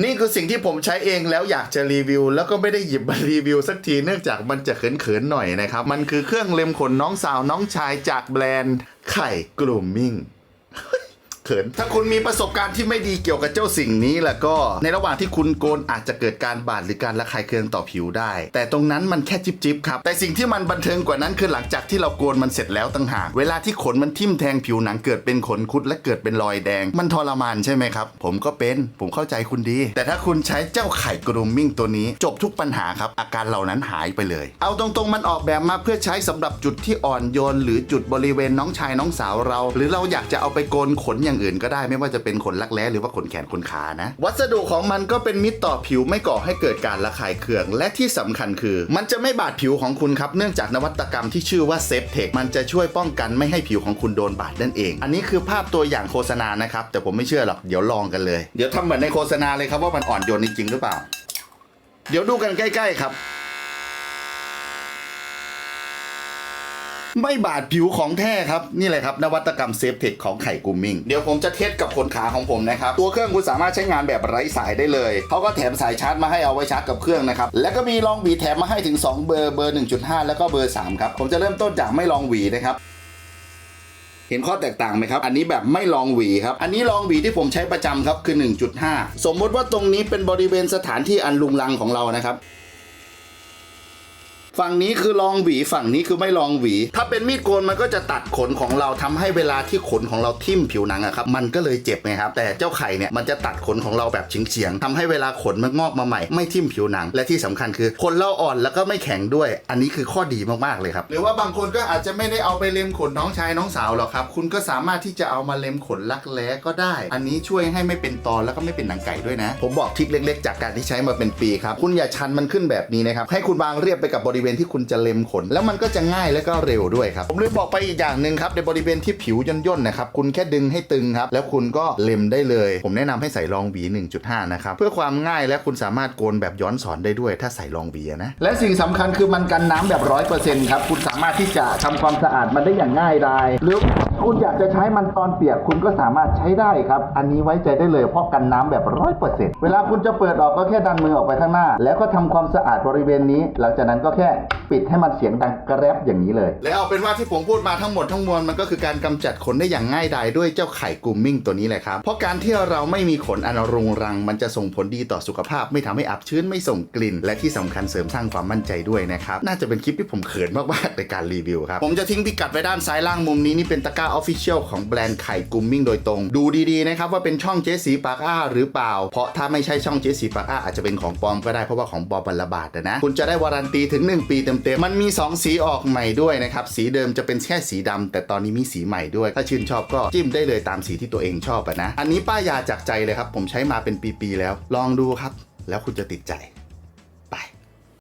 นี่คือสิ่งที่ผมใช้เองแล้วอยากจะรีวิว แล้วก็ไม่ได้หยิบมารีวิวสักทีเนื่องจากมันจะเขินๆหน่อยนะครับ มันคือเครื่องเล็มขนน้องสาวน้องชายจากแบรนด์ไข่กลุ่มมิ่ง เขิน ถ้าคุณมีประสบการณ์ที่ไม่ดีเกี่ยวกับเจ้าสิ่งนี้แล้วก็ ในระหว่างที่คุณโกนอาจจะเกิดการบาดหรือการระคายเคืองต่อผิวได้ แต่ตรงนั้นมันแค่จิบจิบๆครับ แต่สิ่งที่มันบันเทิงกว่านั้นคือหลังจากที่เราโกนมันเสร็จแล้วต่างหาก เวลาที่ขนมันทิ่มแทงผิวหนังเกิดเป็นขนคุดและเกิดเป็นรอยแดง มันทรมานใช่ไหมครับ ผมก็เป็น ผมเข้าใจคุณดี แต่ถ้าคุณใช้เจ้าไข่กรูมมิ่งตัวนี้ จบทุกปัญหาครับ อาการเหล่านั้นหายไปเลย เอาตรงๆมันออกแบบมาเพื่อใช้สำหรับจุดที่อ่อนโยนหรือจุดบริเวณน้องชายน้องสาวเรา หรือเราอยากจะเอาไปโกนขนอย่างอื่นก็ได้ไม่ว่าจะเป็นขนลักแร้หรือว่าขนแขนขนขานะ วัสดุของมันก็เป็นมิตรต่อผิวไม่ก่อให้เกิดการระคายเคือง และที่สำคัญคือ มันจะไม่บาดผิวของคุณครับเนื่องจากนวัตกรรมที่ชื่อว่าเซฟเทคมันจะช่วยป้องกันไม่ให้ผิวของคุณโดนบาดนั่นเอง อันนี้คือภาพตัวอย่างโฆษณานะครับแต่ผมไม่เชื่อหรอกเดี๋ยวลองกันเลย เดี๋ยวทำเหมือนในโฆษณาเลยครับว่ามันอ่อนโยนจริงหรือเปล่า เดี๋ยวดูกันใกล้ ๆ ครับ ไม่บาดผิวของแท้ครับ นี่เลยครับ นวัตกรรมเซฟเทคของไข่กุมมิ่งเดี๋ยวผมจะเทสกับขนขาของผมนะครับ ตัวเครื่องคุณสามารถใช้งานแบบไร้สายได้เลย เขาก็แถมสายชาร์จมาให้เอาไว้ชาร์จกับเครื่องนะครับ แล้วก็มีรองหวีแถมมาให้ถึง 2 เบอร์เบอร์ 1.5 แล้วก็เบอร์ 3 ครับ ผมจะเริ่มต้นจากไม่รองหวีนะครับเห็นข้อแตกต่างไหมครับ อันนี้แบบไม่ลองหวีครับ อันนี้ลองหวีที่ผมใช้ประจำครับคือ 1.5 สมมติว่าตรงนี้เป็นบริเวณสถานที่อันลุงลังของเรานะครับ ฝั่งนี้คือลองหวีฝั่งนี้คือไม่ลองหวี ถ้าเป็นมีดโกนมันก็จะตัดขนของเราทำให้เวลาที่ขนของเราทิ่มผิวหนังอะครับมันก็เลยเจ็บไงครับแต่เจ้าไข่เนี่ยมันจะตัดขนของเราแบบเฉียงๆทำให้เวลาขนมันงอกมาใหม่ ไม่ทิ่มผิวหนัง และที่สำคัญคือขนเราอ่อนแล้วก็ไม่แข็งด้วย อันนี้คือข้อดีมากๆเลยครับหรือว่าบางคนก็อาจจะไม่ได้เอาไปเล็มขนน้องชายน้องสาวหรอกครับคุณก็สามารถที่จะเอามาเล็มขนลักแร้ก็ได้ อันนี้ช่วยให้ไม่เป็นตอนแล้วก็ไม่เป็นหนังไก่ด้วยนะ ผมบอกทริคเล็ก ๆ จากการที่ใช้มาเป็นปีครับคุณอย่าชันมันขึ้นแบบนี้นะครับให้คุณวางเรียบไปกับบริริเวณที่คุณจะเล็มขน แล้วมันก็จะง่ายและก็เร็วด้วยครับ ผมลืมบอกไปอีกอย่างหนึ่งครับในบริเวณที่ผิวย่นๆนะครับคุณแค่ดึงให้ตึงครับแล้วคุณก็เล็มได้เลย ผมแนะนำให้ใส่รองหวี 1.5 นะครับเพื่อความง่ายและคุณสามารถโกนแบบย้อนสอนได้ด้วย ถ้าใส่รองหวีนะและสิ่งสำคัญคือมันกันน้ำแบบร้อยเปอร์เซ็นต์ครับคุณสามารถที่จะทำความสะอาดมันได้อย่างง่ายดายหรือ คุณอยากจะใช้มันตอนเปียกคุณก็สามารถใช้ได้ครับ อันนี้ไว้ใจได้เลยเพราะกันน้ำแบบร้อยเปอร์เซ็นต์เวลาคุณจะเปิดออกก็แค่ดันมือออกไปข้างหน้า แล้วก็ทำความสะอาดบริเวณนี้ หลังจากนั้นก็แค่ปิดให้มันเสียงดังกระแรบอย่างนี้เลย แล้วเอาเป็นว่าที่ผมพูดมาทั้งหมดทั้งมวลมันก็คือการกำจัดขนได้อย่างง่ายดายด้วยเจ้าไข่กลูมมิ่งตัวนี้แหละครับ เพราะการที่เราไม่มีขนอันรุงรัง มันจะส่งผลดีต่อสุขภาพ ไม่ทำให้อับชื้นไม่ส่งกลิ่น และที่สำคัญเสริมสร้างความมั่นใจด้วยนะครับน่าจะเป็นคลิปที่ผมเขินมากๆในการรีวิวครับผมจะทิ้งพิกัดไว้ด้านซ้ายล่างมุมนี้นี่เป็นตะกร้าออฟฟิเชียลของแบรนด์ไข่กุมมิ่งโดยตรง ดูดีๆนะครับว่าเป็นช่องเจสีปากอ้าหรือเปล่า เพราะถ้าไม่ใช่ช่องเจสีปากอ้าอาจจะเป็นของปลอมก็ได้เพราะว่าของปลอมมันรบาดนะคุณจะได้วารันตีถึง 1 ปีเต็มๆมันมี 2 สีออกใหม่ด้วยนะครับสีเดิมจะเป็นแค่สีดำแต่ตอนนี้มีสีใหม่ด้วย ถ้าชื่นชอบก็จิ้มได้เลยตามสีที่ตัวเองชอบนะอันนี้ป้ายยาจากใจเลยครับผมใช้มาเป็นปีๆแล้ว ลองดูครับ แล้วคุณจะติดใจ